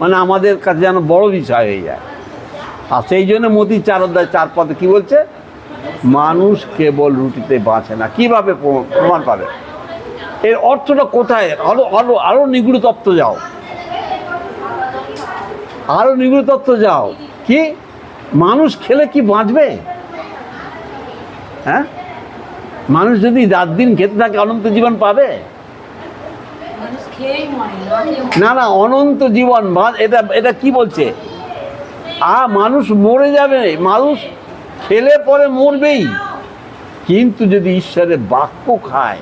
মানে আমাদের কাছে যেন বড় বিষয় হয়ে যায়। আর সেই জন্য মোদি চার অধ্যায় চার পদে কি বলছে? মানুষ কেবল রুটিতে বাঁচে না। কীভাবে প্রমাণ পাবে? এর অর্থটা কোথায়? আরও আরও আরও নিগুড় তত্ত্ব যাও। আরও নিগুড় তত্ত্ব যাও। কি? মানুষ খেলে কি বাঁচবে? হ্যাঁ? মানুষ যদি রাত দিন খেতে থাকে, অনন্ত জীবন পাবে? না না অনন্ত জীবন এটা এটা কি বলছে? আ মানুষ মরে যাবে মানুষ খেলে পরে মরবেই। কিন্তু যদি ঈশ্বরের বাক্য খায়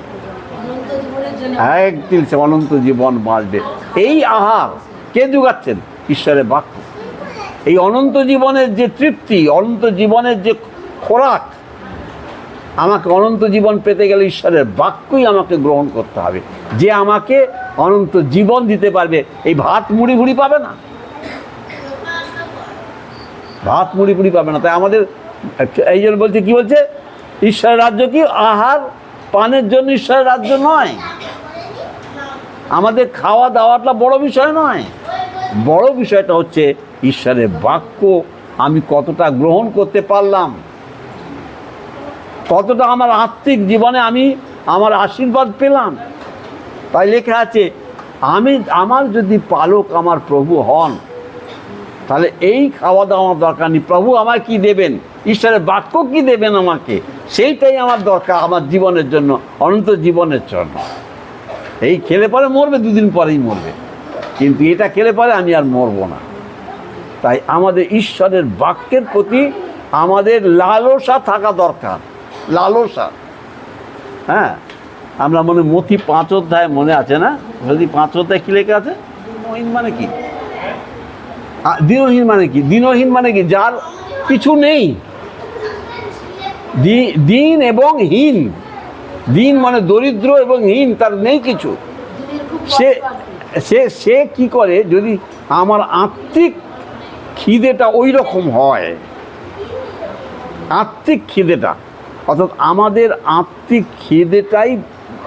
এক সে অনন্ত জীবন বাঁচবে। এই আহার কে যোগাচ্ছেন? ঈশ্বরের বাক্য। এই অনন্ত জীবনের যে তৃপ্তি অনন্ত জীবনের যে খোরাক আমাকে অনন্ত জীবন পেতে গেলে ঈশ্বরের বাক্যই আমাকে গ্রহণ করতে হবে। যে আমাকে অনন্ত জীবন দিতে পারবে। এই ভাত মুড়ি ভুড়ি পাবে না? ভাত মুড়ি ফুড়ি পাবে না। তাই আমাদের এই জন্য বলছে, কি বলছে? ঈশ্বরের রাজ্য কি? আহার পানের জন্য ঈশ্বরের রাজ্য নয়। আমাদের খাওয়া দাওয়াটা বড় বিষয় নয়। বড় বিষয়টা হচ্ছে ঈশ্বরের বাক্য। আমি কতটা গ্রহণ করতে পারলাম? কতটা আমার আত্মিক জীবনে আমি আমার আশীর্বাদ পেলাম? তাই লেখা আছে, আমি, আমার যদি পালক আমার প্রভু হন, তাহলে এই খাওয়া দাওয়া দরকার নেই। প্রভু আমায় কি দেবেন? ঈশ্বরের বাক্য কি দেবেন আমাকে? সেইটাই আমার দরকার আমার জীবনের জন্য, অনন্ত জীবনের জন্য। এই খেলে পরে মরবে, দুদিন পরেই মরবে। কিন্তু এটা খেলে পরে আমি আর মরবো না। তাই আমাদের ঈশ্বরের বাক্যের প্রতি আমাদের লালসা থাকা দরকার। লালসা। হ্যাঁ? আমরা মনে মতি পাঁচ অধ্যায় মনে আছে না? যদি পাঁচ অধ্যায় কী লেখা আছে? দিনহীন মানে কি? দিনহীন মানে কি? দিনহীন মানে কি? যার কিছু নেই। দিন এবং হীন। দিন মানে দরিদ্র এবং হীন, তার নেই কিছু। সে সে সে কি করে? যদি আমার আত্মিক খিদেটা ওই রকম হয়, আত্মিক খিদেটা, অর্থাৎ আমাদের আত্মিক খিদেটাই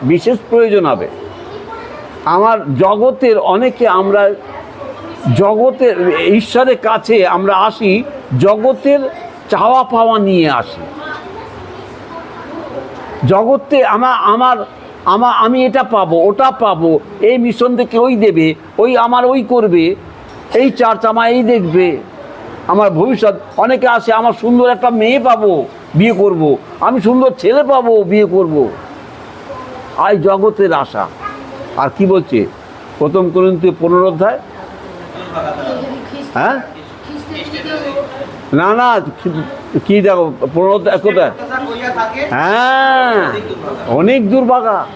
বিশেষ প্রয়োজন হবে আমার জগতের অনেকে আমরা জগতের ঈশ্বরের কাছে আমরা আসি, জগতের চাওয়া পাওয়া নিয়ে আসি জগতে আমার আমার আমার আমি এটা পাবো, ওটা পাবো, এই মিশন থেকে ওই দেবে, ওই আমার ওই করবে, এই চার্চ আমার এই দেখবে আমার ভবিষ্যৎ, অনেকে আসে, আমার সুন্দর একটা মেয়ে পাবো, বিয়ে করব। আমি সুন্দর ছেলে পাবো, বিয়ে করব। আই জগতের আশা। আর কি বলছে? প্রথম করুন পনেরো অধ্যায়? হ্যাঁ? না না, কি- দেখো, পনেরো অধ্যায় কোথায় হ্যাঁ অনেক দুর্ভাগা।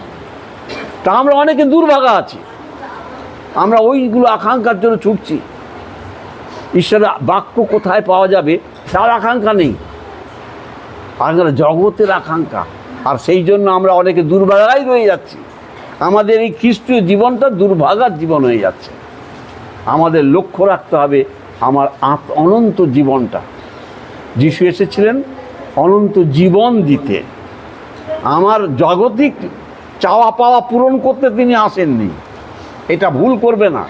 তা আমরা অনেকে দুর্ভাগা আছি। আমরা ওইগুলো আকাঙ্ক্ষার জন্য ছুটছি। ঈশ্বরের বাক্য কোথায় পাওয়া যাবে, তার আকাঙ্ক্ষা নেই। আর জগতের আকাঙ্ক্ষা আর সেই জন্য আমরা অনেকে দুর্ভাগাই রয়ে যাচ্ছি। আমাদের এই খ্রিস্টীয় জীবনটা দুর্ভাগার জীবন হয়ে যাচ্ছে। আমাদের লক্ষ্য রাখতে হবে আমার আত অনন্ত জীবনটা। যিশু এসেছিলেন, অনন্ত জীবন দিতে। আমার জাগতিক চাওয়া পাওয়া পূরণ করতে তিনি আসেননি। এটা ভুল করবে না।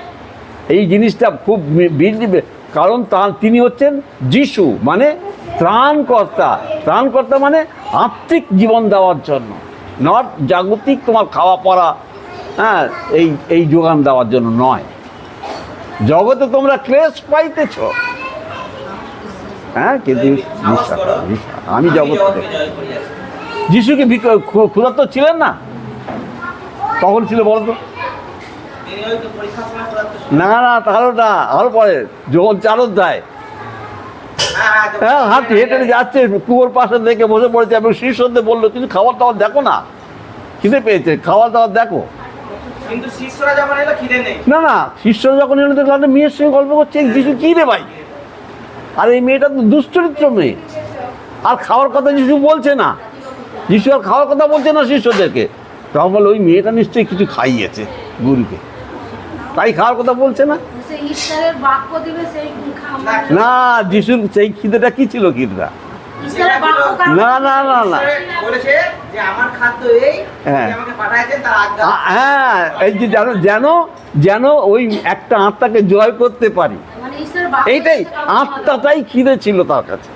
এই জিনিসটা খুব বিজলিবে কারণ তার, তিনি হচ্ছেন যিশু মানে ত্রাণকর্তা। ত্রাণকর্তা মানে আত্মিক জীবন দেওয়ার জন্য নট জাগতিক তোমার খাওয়া পড়া হ্যাঁ এই এই যোগান দেওয়ার জন্য নয়। জগতে তোমরা ক্লেশ পাইতেছ। হ্যাঁ কিন্তু। আমি জগৎ করিয়াছি যিশুকে ক্ষুধার্ত ছিলেন না? কখন ছিল বলতো। না না তাহলে না আরও পরে যখন চার অধ্যায় হ্যাঁ, হাঁটি হেঁটে যাচ্ছে কুয়োর পাশে দেখে বসে পড়েছে এবং শীর্ষতে বলল কিন্তু খাবার দাবার দেখো না? খিদে পেয়েছে খাবার দাবার দেখো। না না শিষ্য যখন এলো দেখল একটা মেয়ের সঙ্গে গল্প করছে যিশু কী রে ভাই? আর এই মেয়েটা তো দুশ্চরিত্র মেয়ে। আর খাওয়ার কথা যিশু বলছে না। যিশু আর খাওয়ার কথা বলছে না শিষ্যদেরকে। তখন বলে ওই মেয়েটা নিশ্চয়ই কিছু খাইয়েছে গুরুকে। তাই খাওয়ার কথা বলছে না। না যিশুর সেই খিদেটা কি ছিল খিদেটা? না না না না ঈশ্বরে বলেছে যে আমার খাদ্য এই হ্যাঁ। হ্যাঁ এই যে যেন যেন যেন ওই একটা আত্মাকে জয় করতে পারি। মানে এইটাই। আত্মাটাই খিদে ছিল তার কাছে।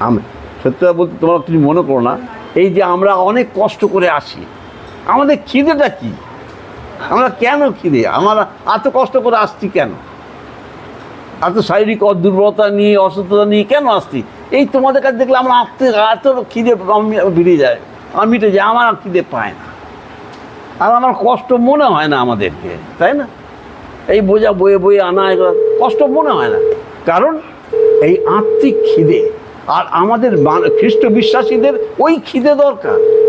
আমি সত্যি বলতে তোমার কিছু মনে করো না এই যে আমরা অনেক কষ্ট করে আসি আমাদের খিদেটা কি? আমরা কেন খিদে আমরা এত কষ্ট করে আসছি কেন? এত শারীরিক দুর্বলতা নিয়ে, অসুস্থতা নিয়ে কেন আসছি? এই তোমাদের কাছে দেখলে আমরা আত্মে এত খিদে আম- বেরিয়ে যায়? আমার মিটে যায়, আমার খিদে পায় না? আর আমার কষ্ট মনে হয় না আমাদেরকে, তাই না? এই বোঝা বয়ে বয়ে আনা এগুলো কষ্ট মনে হয় না। কারণ এই আত্মিক খিদে, আর আমাদের খ্রিস্ট বিশ্বাসীদের ওই খিদে দরকার।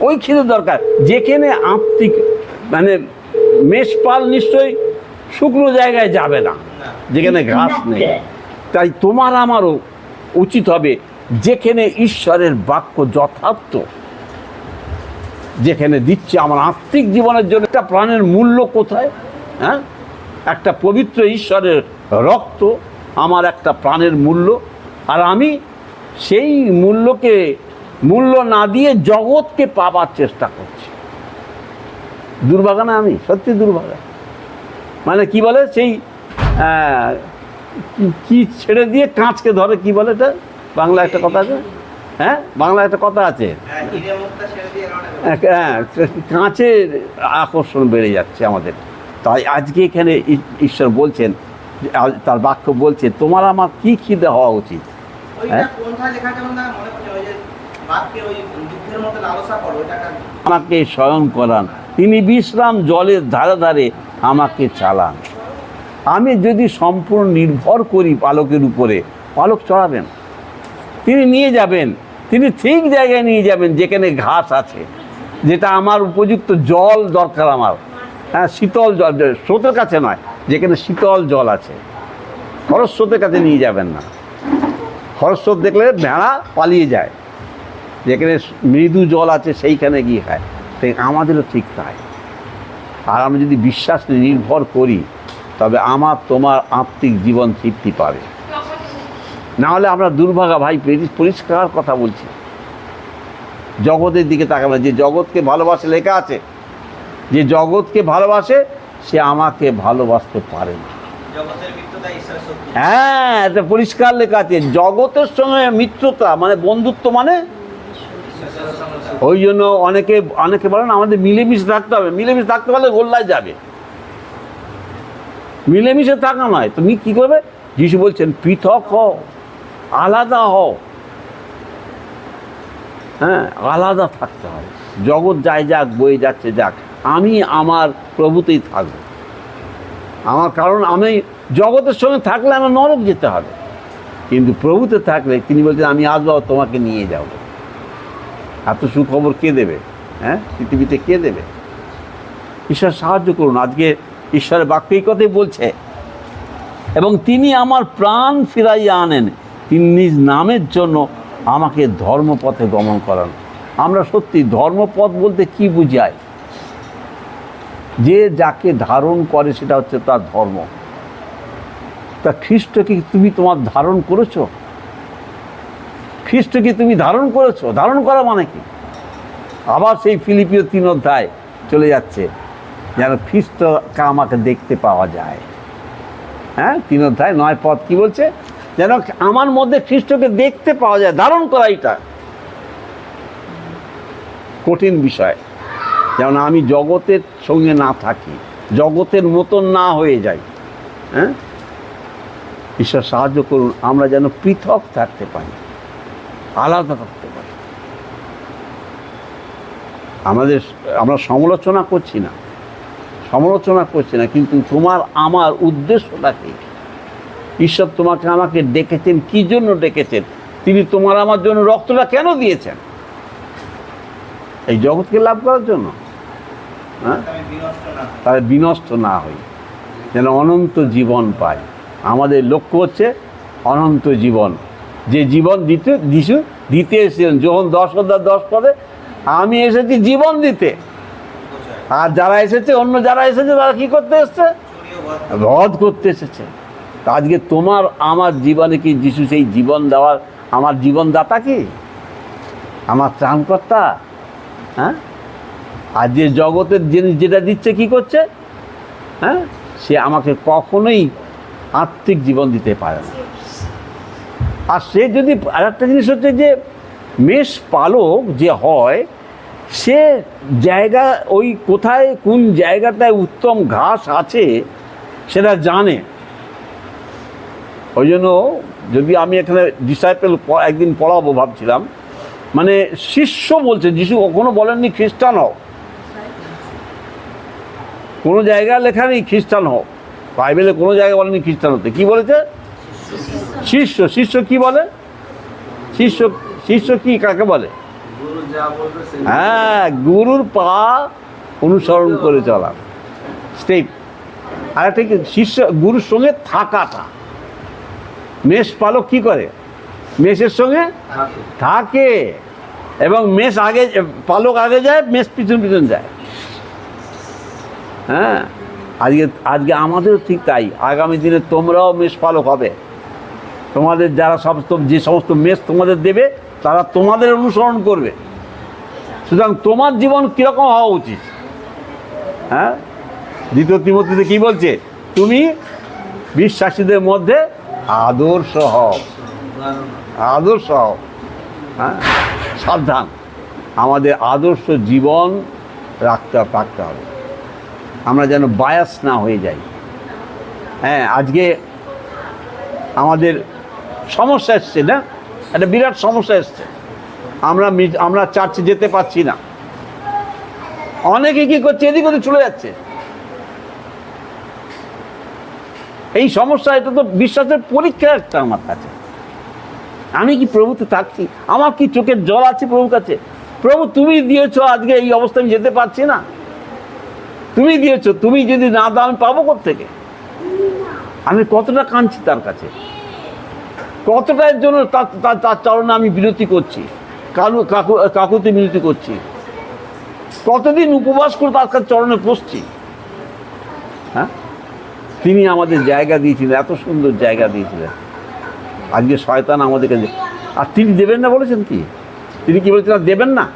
ওই খিদে দরকার। যেখানে আত্মিক মানে মেষপাল নিশ্চয়ই শুকনো জায়গায় যাবে না যেখানে ঘাস নেই। তাই তোমার আমারও উচিত হবে যেখানে ঈশ্বরের বাক্য যথার্থ যেখানে দিচ্ছে আমার আত্মিক জীবনের জন্য। একটা প্রাণের মূল্য কোথায়? হ্যাঁ? একটা পবিত্র ঈশ্বরের রক্ত আমার একটা প্রাণের মূল্য। আর আমি সেই মূল্যকে মূল্য না দিয়ে জগৎকে পাবার চেষ্টা করছে। দুর্ভাগা না আমি? সত্যি দুর্ভাগা। মানে কি বলে? সেই কি- ছেড়ে দিয়ে কাঁচকে ধরে কি বলে এটা? বাংলা একটা কথা আছে? হ্যাঁ? বাংলা একটা কথা আছে। হ্যাঁ হ্যাঁ কাঁচের আকর্ষণ বেড়ে যাচ্ছে আমাদের। তাই আজকে এখানে ঈশ্বর বলছেন তার বাক্য বলছে তোমার আমার কি খিদে হওয়া উচিত? হ্যাঁ? আমাকে স্বয়ং করান। তিনি বিশ্রাম জলের ধারে ধারে আমাকে চালান। আমি যদি সম্পূর্ণ নির্ভর করি পালকের উপরে, পালক চড়াবেন। তিনি নিয়ে যাবেন। তিনি ঠিক জায়গায় নিয়ে যাবেন যেখানে ঘাস আছে, যেটা আমার উপযুক্ত জল দরকার আমার। হ্যাঁ শীতল জল স্রোতের কাছে নয়, যেখানে শীতল জল আছে। খরস্রোতের কাছে নিয়ে যাবেন না। খরস্রোত দেখলে ভেড়া পালিয়ে যায়। যেখানে মৃদু জল আছে সেইখানে গিয়ে খায়। তাই আমাদেরও ঠিক তাই। আর আমরা যদি বিশ্বাস নির্ভর করি তবে আমার তোমার আত্মিক জীবন তৃপ্তি পাবে। না হলে আমরা দুর্ভাগা ভাই পরিষ্কার কথা বলছি। জগতের দিকে তাকাবে যে জগৎকে ভালোবাসে লেখা আছে যে জগৎকে ভালোবাসে সে আমাকে ভালোবাসতে পারে না। হ্যাঁ এটা পরিষ্কার লেখা আছে। জগতের সঙ্গে মিত্রতা মানে বন্ধুত্ব মানে ওই জন্য অনেকে অনেকে বলেন আমাদের মিলেমিশে থাকতে হবে। মিলেমিশে থাকতে পারলে গোল্লায় যাবে। মিলেমিশে থাকা নয়। তুমি কি করবে? যিশু বলছেন, পৃথক হও, আলাদা হও। হ্যাঁ আলাদা থাকতে হবে। জগৎ যাই যাক, বয়ে যাচ্ছে যাক, আমি আমার প্রভুতেই থাকব। আমার কারণ, আমি জগতের সঙ্গে থাকলে আমার নরক যেতে হবে। কিন্তু প্রভুতে থাকলে তিনি বলছেন, আমি আসব তোমাকে নিয়ে যাব। এত সুখবর কে দেবে? হ্যাঁ? পৃথিবীতে কে দেবে? ঈশ্বর সাহায্য করুন। আজকে ঈশ্বরের বাক্য এই কথাই বলছে। এবং তিনি আমার প্রাণ ফিরাইয়া আনেন। তিনি নিজ নামের জন্য আমাকে ধর্মপথে গমন করান। আমরা সত্যি ধর্মপথ বলতে কি বুঝায় যে যাকে ধারণ করে সেটা হচ্ছে তার ধর্ম। তা খ্রিস্টকে তুমি তোমার ধারণ করেছ? খ্রিস্ট কি তুমি ধারণ করেছ? ধারণ করা মানে কি? আবার সেই ফিলিপিও তিন অধ্যায় চলে যাচ্ছে, যেন খ্রিস্টকে আমাকে দেখতে পাওয়া যায়। হ্যাঁ তিন অধ্যায় নয় পথ কি বলছে? যেন আমার মধ্যে খ্রিস্টকে দেখতে পাওয়া যায়, ধারণ করা এটা। কঠিন বিষয়। যেমন আমি জগতের সঙ্গে না থাকি, জগতের মতন না হয়ে যাই। হ্যাঁ? ঈশ্বর সাহায্য করুন, আমরা যেন পৃথক থাকতে পারি। আলাদা থাকতে পারি। আমাদের আমরা সমালোচনা করছি না। সমালোচনা করছি না, কিন্তু তোমার, আমার উদ্দেশ্যটা কি? ঈশ্বর তোমাকে আমাকে ডেকেছেন, কি জন্য ডেকেছেন? তিনি তোমার আমার জন্য রক্তটা কেন দিয়েছেন? এই জগৎকে লাভ করার জন্য। হ্যাঁ। তাহলে বিনষ্ট না হই। যেন অনন্ত জীবন পাই। আমাদের লক্ষ্য হচ্ছে অনন্ত জীবন। যে জীবন দিতে যিশু দিতে এসেছিলেন। যখন দশ হাজার দশ পদে, আমি এসেছি জীবন দিতে। আর যারা এসেছে, অন্য যারা এসেছে, তারা কি করতে এসছে? রদ করতে এসেছে। আজকে তোমার, আমার জীবনে কি যিশু সেই জীবন দেওয়ার, আমার জীবনদাতা কি? আমার ত্রাণকর্তা? হ্যাঁ? আর যে জগতের জিনিস যেটা দিচ্ছে, কি করছে? হ্যাঁ? সে আমাকে কখনোই আত্মিক জীবন দিতে পারে না। আর সে যদি, আর একটা জিনিস হচ্ছে যে, মেষ পালক যে হয়, সে জায়গা, ওই কোথায়, কোন জায়গাটায় উত্তম ঘাস আছে, সেটা জানে। ওই জন্য যদি আমি এখানে ডিসাইপেল একদিন পড়াবো ভাবছিলাম মানে শিষ্য বলছে, যিশু কখনো বলেননি খ্রিস্টান হও। কোনো জায়গায় লেখা নেই খ্রিস্টান হও। বাইবেলে কোনো জায়গায় বলেনি খ্রিস্টান হতে। কি বলেছে? শিষ্য শিষ্য কি বলে? শিষ্য শিষ্য কি কাকে বলে? হ্যাঁ গুরুর পা অনুসরণ করে চলা। স্টেপ। আর একটা কি? শিষ্য গুরুর সঙ্গে থাকাটা। মেষ পালক কি করে? মেষের সঙ্গে। থাকে। এবং মেষ আগে পালক আগে যায় মেষ পিছন পিছন যায়। হ্যাঁ আজকে আজকে আমাদেরও ঠিক তাই। আগামী দিনে তোমরাও মেষ পালক হবে। তোমাদের যারা সমস্ত যে সমস্ত মেষ তোমাদের দেবে, তারা তোমাদের অনুসরণ করবে। সুতরাং তোমার জীবন কীরকম হওয়া উচিত? হ্যাঁ? দ্বিতীয় তিমতিতে কী বলছে? তুমি বিশ্বাসীদের মধ্যে আদর্শ হও। আদর্শ হও। হ্যাঁ? সাবধান। আমাদের আদর্শ জীবন রাখতে রাখতে হবে। আমরা যেন বায়াস না হয়ে যাই। হ্যাঁ আজকে আমাদের সমস্যা এসছে, না? একটা বিরাট সমস্যা এসছে। আমরা আমরা চার্চে যেতে পারছি না। অনেকে কি করছে, এদিক ওদিক চলে যাচ্ছে। এই সমস্যা, এটা তো বিশ্বাসের পরীক্ষা একটা আমার কাছে। আমি কি প্রভুতে থাকছি? আমার কি চোখের জল আছে প্রভুর কাছে? প্রভু, তুমি দিয়েছ আজকে এই অবস্থা, আমি যেতে পারছি না। তুমি দিয়েছ, তুমি যদি না দাও, আমি পাবো থেকে আমি কতটা কাঁদছি তার কাছে। কতটা এর জন্য তার চরণে আমি বিরতি করছি? কাকু কাকু কাকুতে বিরতি করছি। কতদিন উপবাস করে তার কাছে চরণে বসছি? হ্যাঁ? তিনি আমাদের জায়গা দিয়েছিলেন, এত সুন্দর জায়গা দিয়েছিলেন। আজকে শয়তান আমাদেরকে দে- আর তিনি দেবেন না বলেছেন কি? তিনি কি বলেছেন, আর দেবেন না?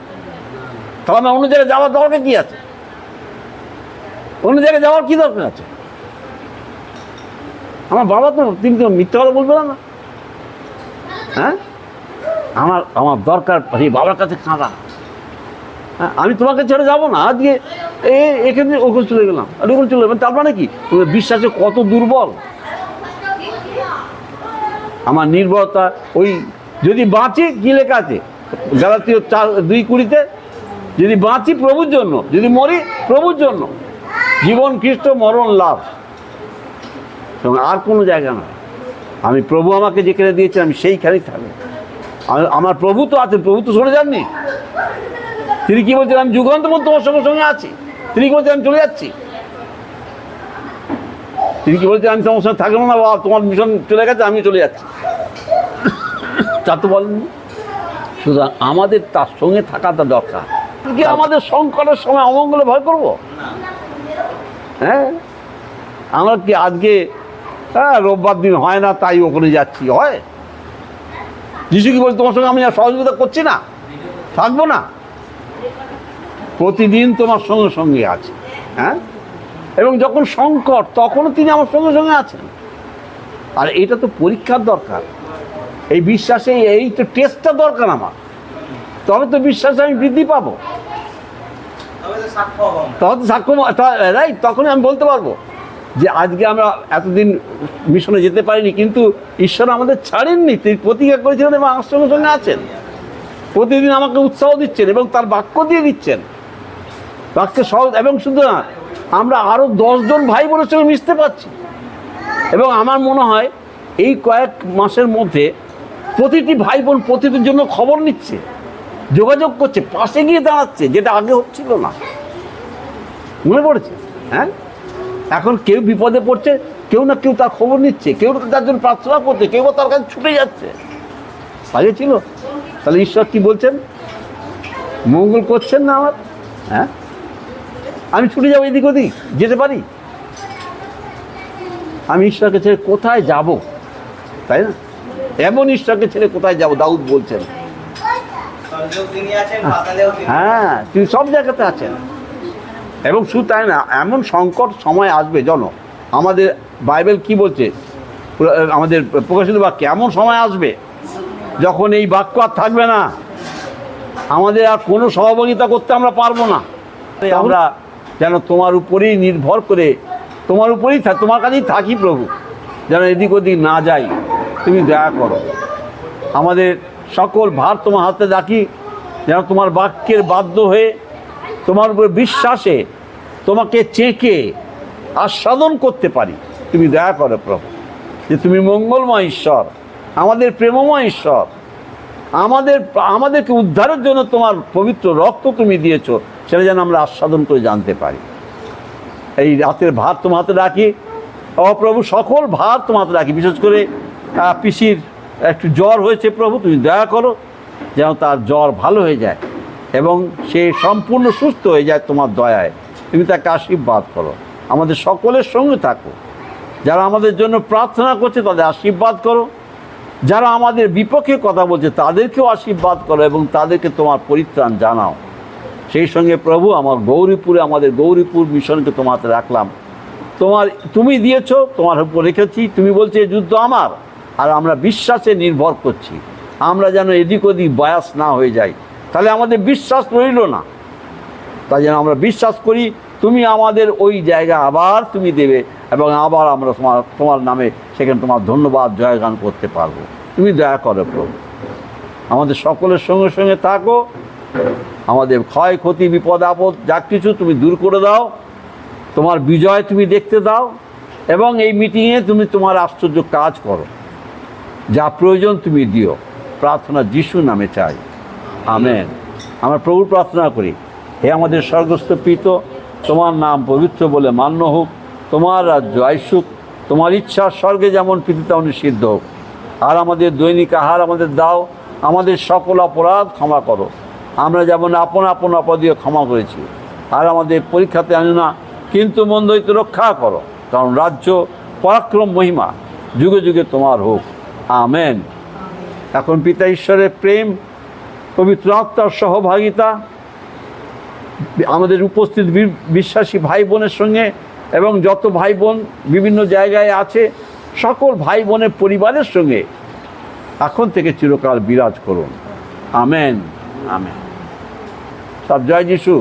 তাহলে অন্য জায়গায় যাওয়ার দরকার কি আছে? অন্য জায়গায় যাওয়ার কি দরকার আছে? আমার বাবা তো তিনি তো মিথ্যা কথা বলবে না। হ্যাঁ? আমার আমার দরকার সেই বাবার কাছে কাঁদা হ্যাঁ আমি তোমাকে ছেড়ে যাব না। আজকে এ, এখানে ওখানে চলে গেলাম। আর ওখানে চলে গেলাম। তার মানে কি? তোমার বিশ্বাসে কত দুর্বল? আমার নির্ভরতা, ওই যদি বাঁচি, কি লেখা আছে? গালাতীয় চার দুই কুড়িতে, যদি বাঁচি প্রভুর জন্য, যদি মরি প্রভুর জন্য, জীবন খ্রিস্ট মরণ, লাভ। এবং আর কোনো জায়গা নয়। আমি প্রভু আমাকে যেখানে দিয়েছেন আমি সেইখানেই থাকব। আমি- আমার প্রভু তো আছেন প্রভু তো সরে যাননি। তিনি কি বলছেন আমি যুগান্ত মধ্যে তোমার সঙ্গে সঙ্গে আছি। তিনি কি বলছেন আমি চলে যাচ্ছি? তিনি কি বলছেন আমি তোমার সঙ্গে থাকব না বাবা তোমার মিশন চলে গেছে আমি চলে যাচ্ছি। তা তো বলেননি। সুতরাং আমাদের তার সঙ্গে থাকাটা দরকার। কি আমাদের সংকটের সময় অমঙ্গলে ভয় করব? হ্যাঁ। আমরা কি আজকে হ্যাঁ রোববার দিন হয় না তাই ওখানে যাচ্ছি। হয়? যিশু কি বলছে তোমার সঙ্গে আমি আর সহযোগিতা করছি না? থাকব না? প্রতিদিন তোমার সঙ্গে সঙ্গে আছে হ্যাঁ? এবং যখন সংকট তখনও তিনি আমার সঙ্গে সঙ্গে আছেন। আর এটা তো পরীক্ষার দরকার। এই বিশ্বাসে এই তো টেস্টটা দরকার আমার। তবে তো বিশ্বাসে আমি বৃদ্ধি পাবো। তবে তো সাক্ষ্য হব। তখন তো সাক্ষ্য রাইট তখনই আমি বলতে পারব। যে আজকে আমরা এতদিন মিশনে যেতে পারিনি, কিন্তু ঈশ্বর আমাদের ছাড়েননি, তিনি প্রতিজ্ঞা করেছিলেন এবং আমার সঙ্গে সঙ্গে আছেন। প্রতিদিন আমাকে উৎসাহ দিচ্ছেন এবং তার বাক্য দিয়ে দিচ্ছেন। বাক্যে সহজ, এবং শুধু না, আমরা আরও দশজন ভাই বোনের সঙ্গে মিশতে পারছি। এবং আমার মনে হয়, এই কয়েক মাসের মধ্যে প্রতিটি ভাই বোন প্রতিটির জন্য খবর নিচ্ছে, যোগাযোগ করছে, পাশে গিয়ে দাঁড়াচ্ছে, যেটা আগে হচ্ছিল না। মনে পড়েছে? হ্যাঁ? এখন কেউ বিপদে পড়ছে কেউ না কেউ তার খবর নিচ্ছে কেউ না তার জন্য প্রার্থনা করছে কেউ তার কাছে ছুটে যাচ্ছে। আগে ছিল। তাহলে ঈশ্বর কি বলছেন? মঙ্গল করছেন না আমার? হ্যাঁ? আমি ছুটে যাব এদিক ওদিক যেতে পারি? আমি ঈশ্বরকে ছেড়ে কোথায় যাব? তাই না? এমন ঈশ্বরকে ছেড়ে কোথায় যাব? দাউদ বলছেন। হ্যাঁ তিনি সব জায়গাতে আছেন। এবং শুধু তাই না এমন সংকট সময় আসবে জন? আমাদের বাইবেল কি বলছে? আমাদের প্রকাশিত বাক্য এমন সময় আসবে যখন এই বাক্য আর থাকবে না। আমাদের আর কোনো সহযোগিতা করতে আমরা পারব না। তাই আমরা যেন তোমার উপরেই নির্ভর করে তোমার উপরেই তোমার কাছেই থাকি প্রভু। যেন এদিক ওদিক না যাই তুমি দয়া করো। আমাদের সকল ভার তোমার হাতে রাখি যেন তোমার বাক্যের বাধ্য হয়ে তোমার উপরে বিশ্বাসে তোমাকে চেকে আস্বাদন করতে পারি। তুমি দয়া করো প্রভু, যে তুমি মঙ্গলময় ঈশ্বর, আমাদের প্রেমময় ঈশ্বর, আমাদের, আমাদেরকে উদ্ধারের জন্য তোমার পবিত্র রক্ত তুমি দিয়েছ, সেটা যেন আমরা আস্বাদন করে জানতে পারি। এই রাতের ভাত তোমার হাতে রাখি। অপ্রভু সকল ভাত তোমার হাতে রাখি। বিশেষ করে পিসির একটু জ্বর হয়েছে প্রভু, তুমি দয়া করো, যেন তার জ্বর ভালো হয়ে যায়। এবং সে সম্পূর্ণ সুস্থ হয়ে যায় তোমার দয়ায়। তুমি তাকে আশীর্বাদ করো। আমাদের সকলের সঙ্গে থাকো। যারা আমাদের জন্য প্রার্থনা করছে তাদের আশীর্বাদ করো। যারা আমাদের বিপক্ষে কথা বলছে তাদেরকেও আশীর্বাদ করো এবং তাদেরকে তোমার পরিত্রাণ জানাও। সেই সঙ্গে প্রভু, আমার গৌরীপুরে, আমাদের গৌরীপুর মিশনকে তোমার হাতে রাখলাম। তোমার, তুমি দিয়েছ, তোমার উপর রেখেছি। তুমি বলছো এই যুদ্ধ আমার। আর আমরা বিশ্বাসে নির্ভর করছি। আমরা যেন এদিক ওদিক বায়াস না হয়ে যাই। তাহলে আমাদের বিশ্বাস রইল না। তাই যেন আমরা বিশ্বাস করি, তুমি আমাদের ওই জায়গা আবার তুমি দেবে এবং আবার আমরা তোমার তোমার নামে সেখানে তোমার ধন্যবাদ, জয়গান করতে পারব। তুমি দয়া করো প্রভু। আমাদের সকলের সঙ্গে সঙ্গে থাকো। আমাদের ক্ষয়ক্ষতি বিপদ, আপদ যা কিছু তুমি দূর করে দাও। তোমার বিজয় তুমি দেখতে দাও এবং এই মিটিংয়ে তুমি তোমার আশ্চর্য কাজ করো। যা প্রয়োজন তুমি দিও। প্রার্থনা যিশু নামে চাই। আমেন। আমরা প্রভুর প্রার্থনা করি, হে আমাদের স্বর্গস্থ পিত, তোমার নাম পবিত্র বলে মান্য হোক, তোমার রাজ্য আইসুক, তোমার ইচ্ছা স্বর্গে যেমন পৃথিবীতে তেমন সিদ্ধ হোক। আর আমাদের দৈনিক আহার আমাদের দাও, আমাদের সকল অপরাধ ক্ষমা করো। আমরা যেমন আপন আপন অপরাধীয় ক্ষমা করেছি, আর আমাদের পরীক্ষাতে আনো না, কিন্তু মন্দ হইতে রক্ষা করো, কারণ রাজ্য পরাক্রম মহিমা, যুগে যুগে তোমার হোক। আমেন। এখন পিতা ঈশ্বরের প্রেম পবিত্র আত্মার সহভাগিতা, আমাদের উপস্থিত বিশ্বাসী ভাই বোনের সঙ্গে এবং যত ভাই বোন বিভিন্ন জায়গায় আছে, সকল ভাই বোনের পরিবারের সঙ্গে এখন থেকে চিরকাল বিরাজ করুন। আমেন। আমেন। সব জয় যিশু।